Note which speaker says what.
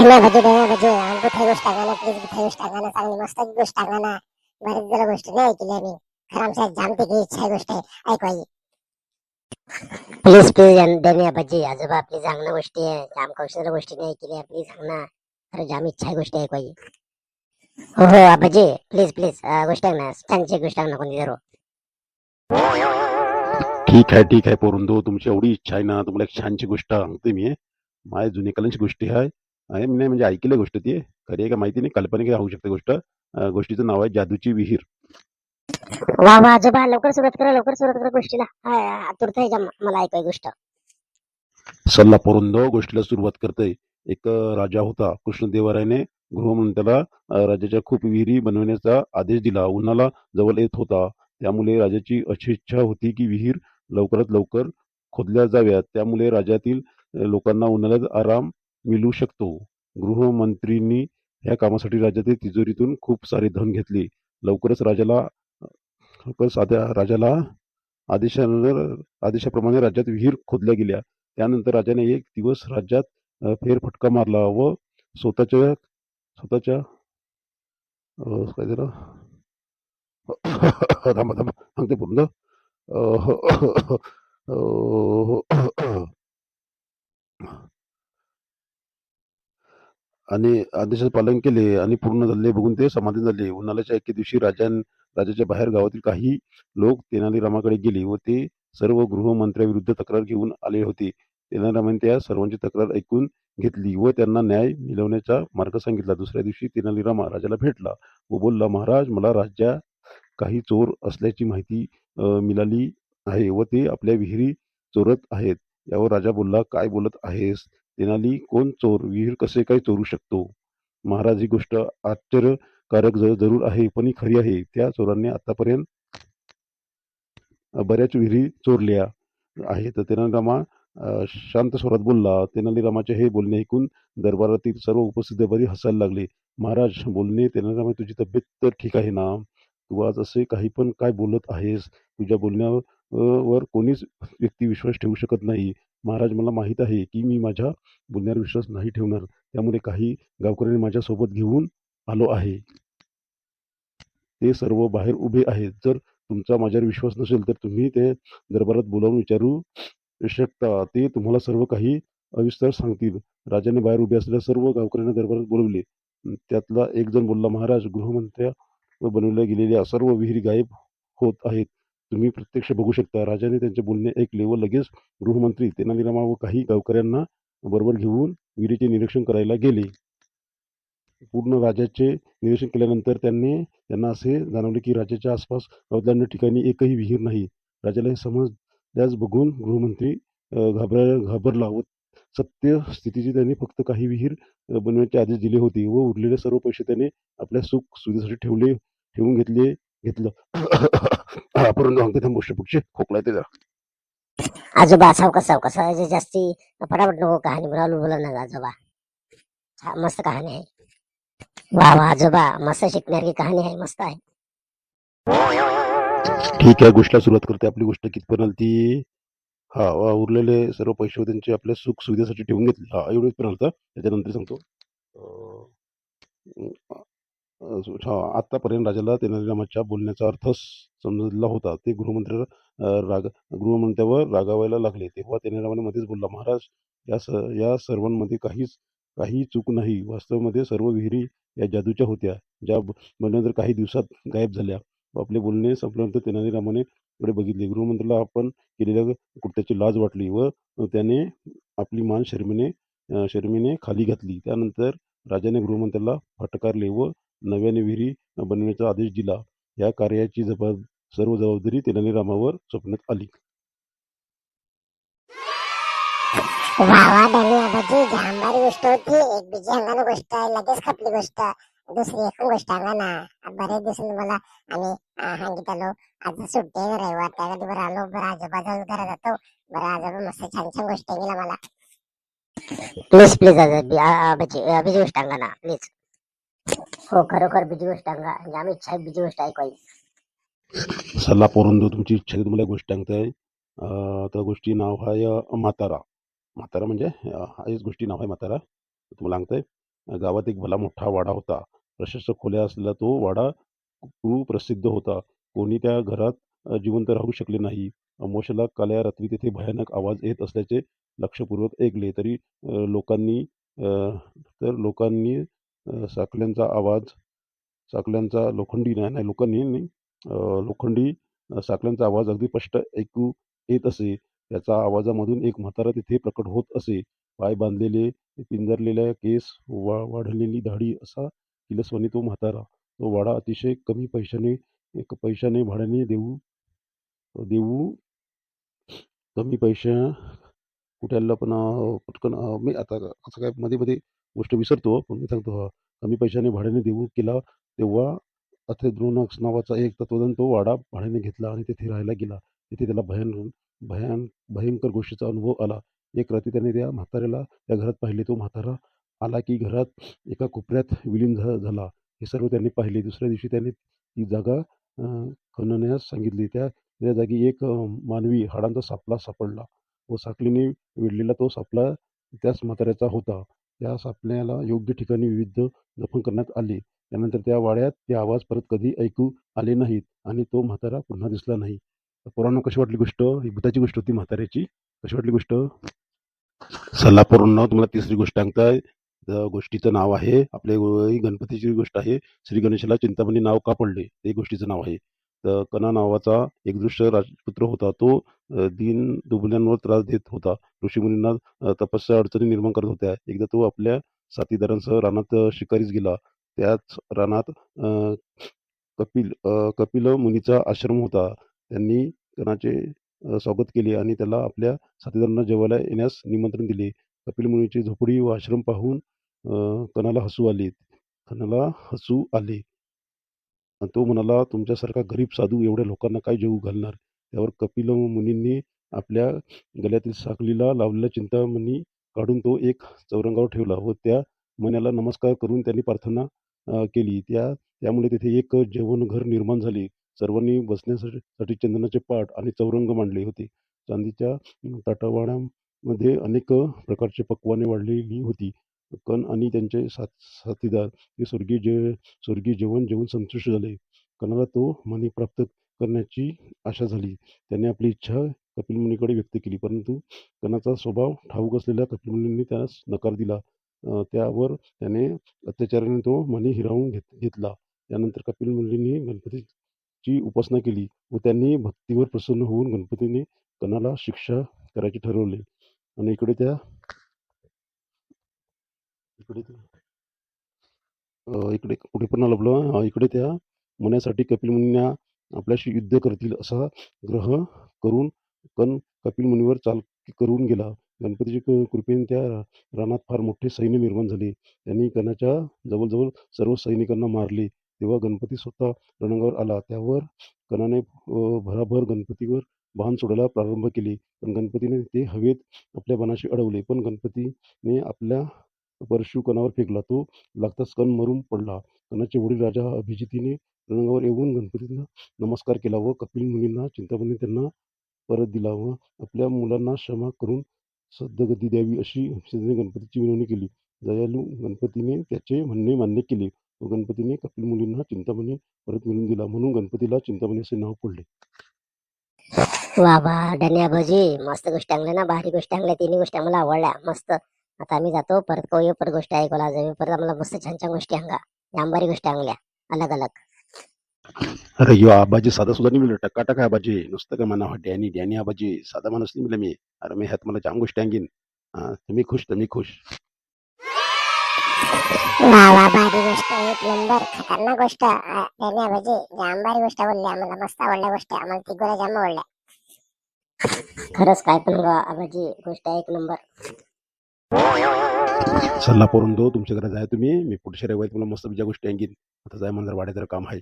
Speaker 1: ढेम्या भजी ढेम्या भजी काही गोष्ट सांगा ना प्लीज गोष्ट ना चांगली मस्त गोष्ट सांगा ना बरेच जरा गोष्टी नाही ऐकली आम्ही. खरं आमच्या जामते की इच्छा आहे गोष्ट आहे. ऐकवाई प्लीज प्लीज ढेम्या भजी. आजोबा प्लीज सांग ना गोष्टी आहे. जाम कौशल्य गोष्टी नाही ऐकली प्लीज सांग ना. खरं जाम इच्छा आहे गोष्ट ऐकवाई हो हो भजी. प्लीज प्लीज गोष्ट सांग ना. छानची गोष्ट ना कोणती जरूर.
Speaker 2: ठीक आहे ठीक आहे पोरुंदो. तुमची एवढी इच्छा आहे ना. तुम्हाला एक छानची गोष्ट सांगते मी. माझ्या जुनी कलांची गोष्टी आहे. आहे मी नाही म्हणजे ऐकली गोष्ट ती. खरी आहे का माहिती नाही. काल्पनिक होऊ शकते गोष्ट. गोष्टीचं नाव आहे जादूची विहीर.
Speaker 1: वा वा आजोबा लवकर सुरुवात करा लवकर सुरुवात करा गोष्टीला. आतुरता आहे जाम मला ऐकाय गोष्ट.
Speaker 2: सल्ला पोरुंदो गोष्टीला सुरुवात करते. एक अं, राजा होता कृष्णदेवरायाने गृहमंत्र्याला अं, राज्याच्या खूप विहिरी बनवण्याचा आदेश दिला. उन्हाला जवळ येत होता. त्यामुळे राजाची अशी इच्छा होती की विहीर लवकरात लवकर खोदल्या जाव्यात. त्यामुळे राज्यातील अं, लोकांना उन्हाळ्यात आराम मिळू शकतो गृहमंत्रींनी ह्या कामासाठी राज्यातील तिजोरीतून खूप सारे धन घेतले लवकरच राजाला लवकरच आद्या राजाला आदेशानुसार आदेशाप्रमाणे राज्यात विहीर खोदल्या गेल्या त्यानंतर राजाने एक दिवस राज्यात फेरफटका मारला व स्वतःच्या स्वतःच्या काय झालं थांबा थांबा सांगते पूर्ण आणि आदेशाचे पालन केले आणि पूर्ण झाले बघून ते समाधान झाले. उन्हाळ्याच्या एके दिवशी राजान राजाच्या बाहेर गावातील काही लोक तेनालीरामाकडे गेले व ते सर्व गृहमंत्र्याविरुद्ध तक्रार घेऊन आले होते. तेनालीरामाने त्या सर्वांची तक्रार ऐकून घेतली व त्यांना न्याय मिळवण्याचा मार्ग सांगितला. दुसऱ्या दिवशी तेनालीरामा राजाला भेटला व बोलला महाराज मला राज्यात काही चोर असल्याची माहिती मिळाली आहे व ते आपल्या विहिरी चोरत आहेत. यावर राजा बोलला काय बोलत आहेस? तेनाली कोण चोर विहीर कसे काय चोरू शकतो? महाराज ही गोष्ट आश्चर्यकारक जरूर आहे पण ही खरी आहे. त्या चोरांनी आतापर्यंत बऱ्याच विहिरी चोरल्या आहेत. तर तेनालीरामा शांत स्वरात बोलला तेनालीरामाचे हे बोलणे ऐकून दरबारातील सर्व उपस्थित दरबारी हसायला लागले. महाराज बोलणे तेनालीरामा तुझी तब्येत तर ठीक आहे ना? तू आज असे काही पण काय बोलत आहेस? तुझ्या बोलण्यावर कोणीच व्यक्ती विश्वास ठेवू शकत नाही. महाराज मला माहीत आहे की मी माझ्या बोलण्यावर विश्वास नाही ठेवणार. त्यामुळे काही गावकऱ्यांनी माझ्यासोबत घेऊन आलो आहे. ते सर्व बाहेर उभे आहेत. जर तुमचा माझ्यावर विश्वास नसेल तर तुम्ही ते दरबारात बोलावून विचारू शकता. ते तुम्हाला सर्व काही अविस्तर सांगतील. राजाने बाहेर उभे असलेल्या सर्व गावकऱ्यांना दरबारात बोलवले. त्यातला एक जण बोलला महाराज गृहमंत्र्या व बनवल्या गेलेल्या सर्व विहिरी गायब होत आहेत. तुम्ही प्रत्यक्ष बघू शकता. राजाने त्यांचे बोलणे ऐकले व लगेच गृहमंत्री तेनालीरामा व काही गावकऱ्यांना बरोबर घेऊन विहिरीचे निरीक्षण करायला गेले. पूर्ण राजाचे निरीक्षण केल्यानंतर त्यांनी त्यांना असे जाणवले की राजाच्या आसपास अवधान्य ठिकाणी एकही विहीर नाही. राजाला हे समजल्यास बघून गृहमंत्री घाबरा घाबरला व सत्य स्थितीची त्यांनी फक्त काही विहीर बनवण्याचे आदेश दिले होते व उरलेले सर्व पैसे त्याने आपल्या सुख सुविधेसाठी ठेवले ठेवून घेतले घेतलं. परंतु सांगते त्या मोठे खोकला येते जरा
Speaker 1: आजोबा सावकाश सावकाश जे जास्ती फटाफट नको कहाणी बोलावलं बोला ना आजोबा. हा, मस्त कहाणी आहे. वा वा आजोबा मस्त शिकण्यासारखी कहाणी आहे मस्त आहे.
Speaker 2: ठीक आहे गोष्टीला सुरुवात करते. आपली गोष्ट कितपर्यंत ती हा वा, उरलेले सर्व पैसे त्यांचे आपल्या सुख सुविधेसाठी ठेवून घेतले. हा एवढंच पर्यंत त्याच्यानंतर सांगतो. आत्तापर्यंत राजाला तेनालीरामाच्या बोलण्याचा अर्थ समजला होता. ते गृहमंत्री राग गृहमंत्र्यावर रागावायला लागले. तेव्हा तेनालीरामाने मध्येच बोलला महाराज या स या सर्वांमध्ये काहीच काही चूक नाही. वास्तवामध्ये सर्व विहिरी या जादूच्या होत्या. ज्या ब- काही दिवसात गायब झाल्या. आपले बोलणे संपल्यानंतर तेनालीरामाने पुढे बघितले. गृहमंत्र्याला आपण केलेल्या कृत्याची लाज वाटली व त्याने आपली मान शर्मीने अं, शर्मीने खाली घातली. त्यानंतर राजाने गृहमंत्र्याला फटकारले व नव्याने विहिरी बनवण्याचा आदेश दिला. या कार्याची जबाब सर्व जबाबदारी तेनालीरामावर सोपण्यात आली.
Speaker 1: वा वा धन्य जांभारी गोष्ट होती. एक अंगानं गोष्ट आहे लगेच खपली गोष्ट. दुसरी एक गोष्ट अंगा ना बरेच दिवसांनी मला आम्ही आलो. आज सुट्टी आहे रविवार त्या कधी बरं आलो बरं आजोबा जाऊन जातो. बरं आजोबा मस्त छान छान गोष्ट गेला मला. प्लीज प्लीज भजी बीजी गोष्ट अंगा ना प्लीज हो खरोखर बीजी गोष्ट म्हणजे आम्ही इच्छा आहे बीजी गोष्ट ऐकवायची.
Speaker 2: सल्ला पोरंदो तुमची इच्छा आहे तुम्हाला एक गोष्ट सांगताय. अं, त्या गोष्टी नाव आहे अं, म्हातारा. म्हातारा म्हणजे अं, हेच गोष्टी नाव आहे म्हातारा. तुम्हाला सांगताय. गावात एक भला मोठा वाडा होता. प्रशस्त खोल्या असलेला तो वाडा कुप्रसिद्ध होता. कोणी त्या घरात अ, जिवंत राहू शकले नाही. अमोशला काल्या रात्री तेथे भयानक आवाज येत असल्याचे लक्षपूर्वक ऐकले. तरी अ, लोकांनी अ, तर लोकांनी साकल्यांचा आवाज साकल्यांचा लोखंडी नाही नाही लोकांनी नाही लोखंडी साकल्यांचा आवाज अगदी स्पष्ट ऐकू येत असे. त्याचा आवाजामधून एक म्हातारा तिथे प्रकट होत असे. पाय बांधलेले पिंजरलेल्या केस वा वाढलेली दाढी असा किलस्वानी तो म्हातारा. तो वाडा अतिशय कमी पैशाने एक पैशाने भाड्याने देऊ देऊ. कमी पैशा कुठ्याला पण पटकन मी आता असं काय मध्ये मध्ये गोष्ट विसरतो हो. पण मी सांगतो हा कमी पैशाने भाड्याने देऊ केला तेव्हा अथेद्रोनक्स नावाचा एक तत्वज्ञान तो वाडा भाड्याने घेतला आणि तेथे राहायला गेला. तिथे त्याला भयान भयान भयंकर गोष्टीचा अनुभव आला. एक रात्री त्याने त्या म्हाताऱ्याला त्या घरात पाहिले तो म्हातारा आला की घरात एका कोपऱ्यात विलीन झाला. हे सर्व त्यांनी पाहिले. दुसऱ्या दिवशी त्याने ती जागा खणण्यास सांगितली. त्या त्या जागी एक मानवी हाडांचा सापळा सापडला. व साखलीने विडलेला तो सापळा त्याच म्हाताऱ्याचा होता. त्या सापण्याला योग्य ठिकाणी विविध दफन करण्यात आले. त्यानंतर त्या वाड्यात ते आवाज परत कधी ऐकू आले नाहीत आणि तो म्हातारा पुन्हा दिसला नाही. पोरांनो कशी वाटली गोष्ट? ही भूताची गोष्ट होती म्हाताऱ्याची. कशी वाटली गोष्ट? सल्ला पोरांना तुम्हाला तिसरी गोष्ट सांगताय. गोष्टीचं नाव आहे. आपल्या गणपतीची गोष्ट आहे. श्री गणेशाला चिंतामणी नाव का पडले? ते गोष्टीचं नाव आहे. तर कना नावाचा एक दृश्य राजपुत्र होता. तो दिन दीन दुबल्यांवर त्रास देत होता. ऋषीमुनींना तपस्या अडचणी निर्माण करत होत्या. एकदा तो आपल्या साथीदारांसह रानात शिकारीस गेला. त्याच रानात कपिल कपिल मुनीचा आश्रम होता. त्यांनी कणाचे स्वागत केले आणि त्याला आपल्या साथीदारांना जेवायला येण्यास निमंत्रण दिले. कपिल मुनीची झोपडी व आश्रम पाहून कणाला हसू आले. कणाला हसू आले. आणि तो म्हणाला तुमच्यासारखा गरीब साधू एवढ्या लोकांना काय जेवू घालणार? त्यावर कपिल मुनींनी आपल्या गळ्यातील साखलीला लावलेल्या चिंतामणी काढून तो एक चौरंगावर ठेवला व त्या मण्याला नमस्कार करून त्यांनी प्रार्थना केली. त्या त्यामुळे तिथे एक जेवणघर निर्माण झाले. सर्वांनी बसण्यासाठी चंदनाचे पाट आणि चौरंग मांडले होते. चांदीच्या ताटावाड्यामध्ये अनेक प्रकारचे पक्वाने वाढलेली होती. कण आणि त्यांचे साथ साथीदार हे स्वर्गीय जे स्वर्गीय जेवण जेवून संतुष्ट झाले. कणाला तो मनी प्राप्त करण्याची आशा झाली. त्याने आपली इच्छा कपिल मुनीकडे व्यक्त केली. परंतु कणाचा स्वभाव ठाऊक असलेल्या कपिल मुनींनी त्यास नकार दिला. त्यावर त्याने अत्याचाराने तो मनी हिरावून घेत घेतला. त्यानंतर कपिल मुनींनी गणपतीची उपासना केली व त्यांनी भक्तीवर प्रसन्न होऊन गणपतीने कणाला शिक्षा करायचे ठरवले. आणि इकडे त्या इकडे ते. इकडे कुठे पण लपलं इकडे त्या मण्यासाठी कपिल मुन्या आपल्याशी युद्ध करतील असा ग्रह करून कण कपिल मुनीवर चाल करून गेला. गणपतीच्या कृपेने त्या रानात फार मोठे सैन्य निर्माण झाले. त्यांनी कणाच्या जवळजवळ सर्व सैनिकांना मारले. तेव्हा गणपती स्वतः रणांगावर आला. त्यावर कणाने भराभर गणपतीवर बाण सोडायला प्रारंभ केले. पण गणपतीने ते हवेत आपल्या बाणाशी अडवले. पण गणपतीने आपल्या परशु कणावर फेकला. तो लागताच कण मरून पडला. कणाचे वडील राजा अभिजितीने रंगावर येऊन गणपतींना नमस्कार केला व कपिल मुलींना चिंतामणी त्यांना परत दिला व आपल्या मुलांना क्षमा करून सद्दगती द्यावी अशी हर्षदेने गणपतीची विनवणी केली. दयालू गणपतीने त्याचे म्हणणे मान्य केले व गणपतीने कपिल मुलींना चिंतामणी परत मिळून दिला म्हणून गणपतीला चिंतामणी असे नाव पडले.
Speaker 3: वा वा धन्या भजी. मस्त गोष्ट आणल्या ना भारी गोष्ट आणल्या तिन्ही गोष्टी आम्हाला आवडल्या. मस्त. आता आम्ही जातो परत करूया परत गोष्टी ऐकायला जाऊ परत आम्हाला मस्त छान छान गोष्टी सांगा जांबारी गोष्टी आणल्या अलग अलग
Speaker 2: अरे यो आबाजी साधा सुद्धा नाही मिळलं टक्का टक्का आबाजी. नुसतं काय म्हणा डॅनी डॅनी आबाजी. साधा माणूस नाही मिळलं मी. अरे मी ह्यात मला जाम गोष्टी हा, तुम्ही खुश तुम्ही खुश.
Speaker 1: वा वा भारी गोष्ट एक नंबर. खतरनाक गोष्ट. अ, रेण्या भजी जाम भारी गोष्ट बोलली. आम्हाला मस्त आवडल्या गोष्टी. आम्हाला तिघोला जाम आवडल्या.
Speaker 3: खरंच काय पण गा आबाजी गोष्ट आहे एक नंबर.
Speaker 2: सल्ला करून दो तुमच्या घरात जाय तुम्ही. मी पुढच्या रविवारी तुम्हाला मस्त बिजा गोष्टी आणखीन आता जाय वाढे वाड्याचं काम आहे.